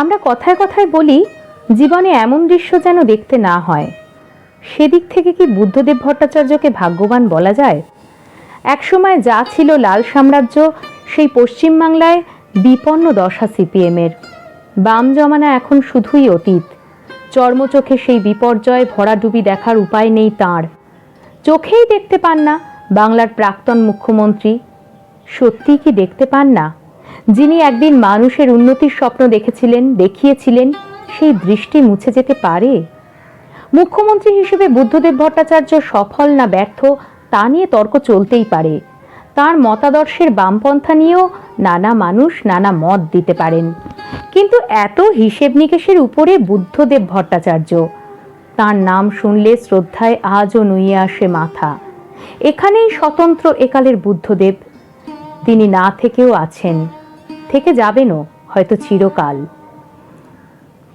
আমরা কথায় কথায় বলি, জীবনে এমন দৃশ্য যেন দেখতে না হয়। সেদিক থেকে কি বুদ্ধদেব ভট্টাচার্যকে ভাগ্যবান বলা যায়? একসময় যা ছিল লাল সাম্রাজ্য, সেই পশ্চিমবাংলায় বিপন্ন দশা সিপিএমের। বাম জমানা এখন শুধুই অতীত। চর্মচোখে সেই বিপর্যয় ভরাডুবি দেখার উপায় নেই তাঁর। চোখেই দেখতে পান না বাংলার প্রাক্তন মুখ্যমন্ত্রী। সত্যি কি দেখতে পান না? যিনি একদিন মানুষের উন্নতির স্বপ্ন দেখেছিলেন, দেখিয়েছিলেন, সেই দৃষ্টি মুছে যেতে পারে? মুখ্যমন্ত্রী হিসেবে বুদ্ধদেব ভট্টাচার্য সফল না ব্যর্থ, তা নিয়ে তর্ক চলতেই পারে। তার মতাদর্শের বামপন্থা নিয়েও নানা মানুষ নানা মত দিতে পারেন। কিন্তু এত হিসেব নিকেশের উপরে বুদ্ধদেব ভট্টাচার্য। তার নাম শুনলে শ্রদ্ধায় আজও নুয়ে আসে মাথা। এখানেই স্বতন্ত্র একালের বুদ্ধদেব। তিনি না থেকেও আছেন। থেকে যাবেনও হয়তো চিরকাল।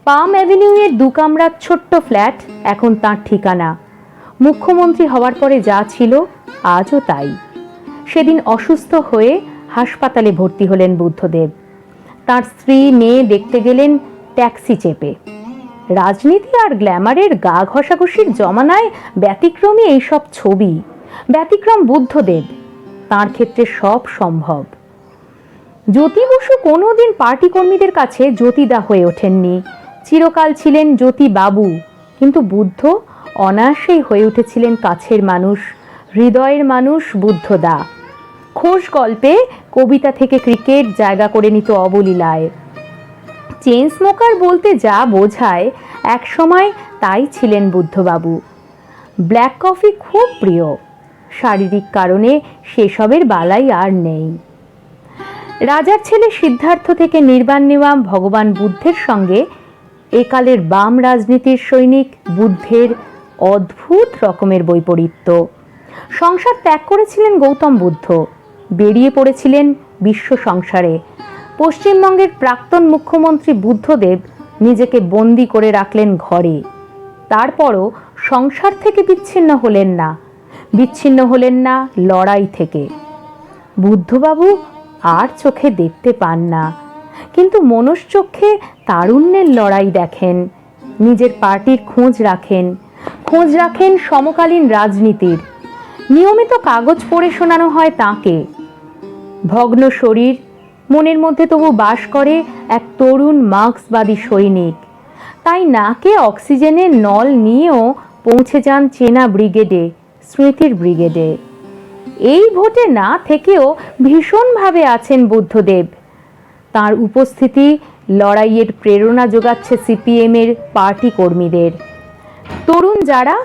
পাম অ্যাভিনিউয়ের দু কামরার ছোট্ট ফ্ল্যাট এখন তার ঠিকানা। মুখ্যমন্ত্রী হওয়ার পরে যা ছিল, আজও তাই। সেদিন অসুস্থ হয়ে হাসপাতালে ভর্তি হলেন বুদ্ধদেব। তার স্ত্রী, মেয়ে দেখতে গেলেন ট্যাক্সি চেপে। রাজনীতি আর গ্ল্যামারের গা ঘষাঘষির জমানায় ব্যতিক্রমী এইসব ছবি, ব্যতিক্রম বুদ্ধদেব। তার ক্ষেত্রে সব সম্ভব। জ্যোতি বসু কোনোদিন পার্টি কর্মীদের কাছে জ্যোতিদা হয়ে ওঠেননি। চিরকাল ছিলেন জ্যোতি বাবু, কিন্তু বুদ্ধ অনায়াসেই হয়ে উঠেছিলেন কাছের মানুষ, হৃদয়ের মানুষ বুদ্ধদা। খোশ গল্পে কবিতা থেকে ক্রিকেট জায়গা করে নিত অবলীলায়। চেন স্মোকার বলতে যা বোঝায়, একসময় তাই ছিলেন বুদ্ধবাবু। ব্ল্যাক কফি খুব প্রিয়। শারীরিক কারণে সেসবের বালাই আর নেই। রাজার ছেলে সিদ্ধার্থ থেকে নির্বাণ নেওয়া ভগবান বুদ্ধের সঙ্গে একালের বাম রাজনীতির সৈনিক বুদ্ধের অদ্ভুত রকমের বৈপরীত্য। সংসার ত্যাগ করেছিলেন গৌতম বুদ্ধ। বেরিয়ে পড়েছিলেন বিশ্ব সংসারে। পশ্চিমবঙ্গের প্রাক্তন মুখ্যমন্ত্রী বুদ্ধদেব নিজেকে বন্দি করে রাখলেন ঘরে। তারপরও সংসার থেকে বিচ্ছিন্ন হলেন না। বিচ্ছিন্ন হলেন না লড়াই থেকে। বুদ্ধবাবু আর চোখে দেখতে পান না। কিন্তু মনশ্চক্ষে তারুণ্যের লড়াই দেখেন। নিজের পার্টির খোঁজ রাখেন। খোঁজ রাখেন সমকালীন রাজনীতির। নিয়মিত কাগজ পড়ে শোনানো হয় তাকে। ভগ্ন শরীর, মনের মধ্যে তবু বাস করে এক তরুণ মার্ক্সবাদী সৈনিক। তাই নাকে অক্সিজেনের নল নিয়েও পৌঁছে যান চেনা ব্রিগেডে, স্মৃতির ব্রিগেডে। এই ভোটে না থেকেও ভীষণভাবে আছেন বুদ্ধদেব। তার উপস্থিতি লড়াইয়ের প্রেরণা যোগাচ্ছে সিপিএমের পার্টি কর্মীদের। তরুণ যারা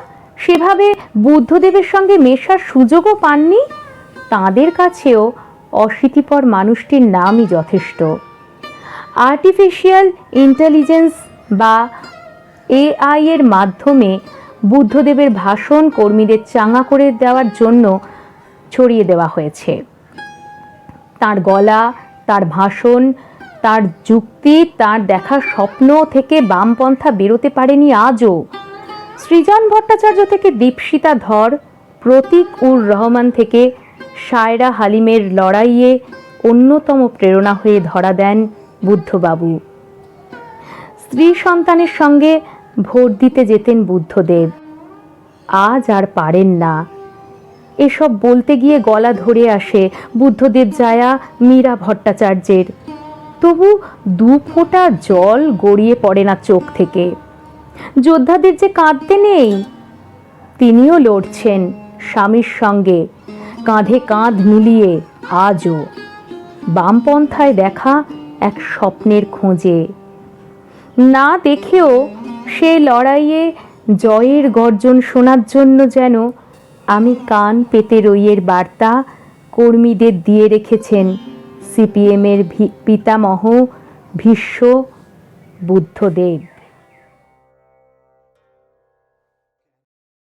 সেভাবে বুদ্ধদেবের সঙ্গে মেশার সুযোগও পাননি, তাদের কাছেও অশীতিপর মানুষটির নামই যথেষ্ট। আর্টিফিশিয়াল ইন্টেলিজেন্স বা এআই এর মাধ্যমে বুদ্ধদেবের ভাষণ কর্মীদের চাঙা করে দেওয়ার জন্য ছড়িয়ে দেওয়া হয়েছে। তার গলা, তার ভাষণ, তার যুক্তি, তার দেখা স্বপ্ন থেকে বামপন্থা বেরোতে পারেনি আজও। সৃজন ভট্টাচার্য থেকে দীপশিতা ধর, প্রতীক উর রহমান থেকে সায়রা হালিমের লড়াইয়ে অন্যতম প্রেরণা হয়ে ধরা দেন বুদ্ধবাবু। স্ত্রী সন্তানের সঙ্গে ভোট দিতে যেতেন বুদ্ধদেব। আজ আর পারেন না। এসব বলতে গিয়ে গলা ধরে আসে বুদ্ধদেব জায়া মীরা ভট্টাচার্যের। তবু দু ফোঁটা জল গড়িয়ে পড়ে না চোখ থেকে। যোদ্ধাদের যে কাঁদতে নেই? তিনিও লড়ছেন স্বামীর সঙ্গে, কাঁধে কাঁধ মিলিয়ে আজও। বামপন্থায় দেখা এক স্বপ্নের খোঁজে। না দেখেও সে লড়াইয়ে জয়ের গর্জন শোনার জন্য যেন আমি কান পেতে রইয়ের বার্তা কর্মীদের দিয়ে রেখেছেন সিপিএমের পিতামহ ভীষ্ম বুদ্ধদেব।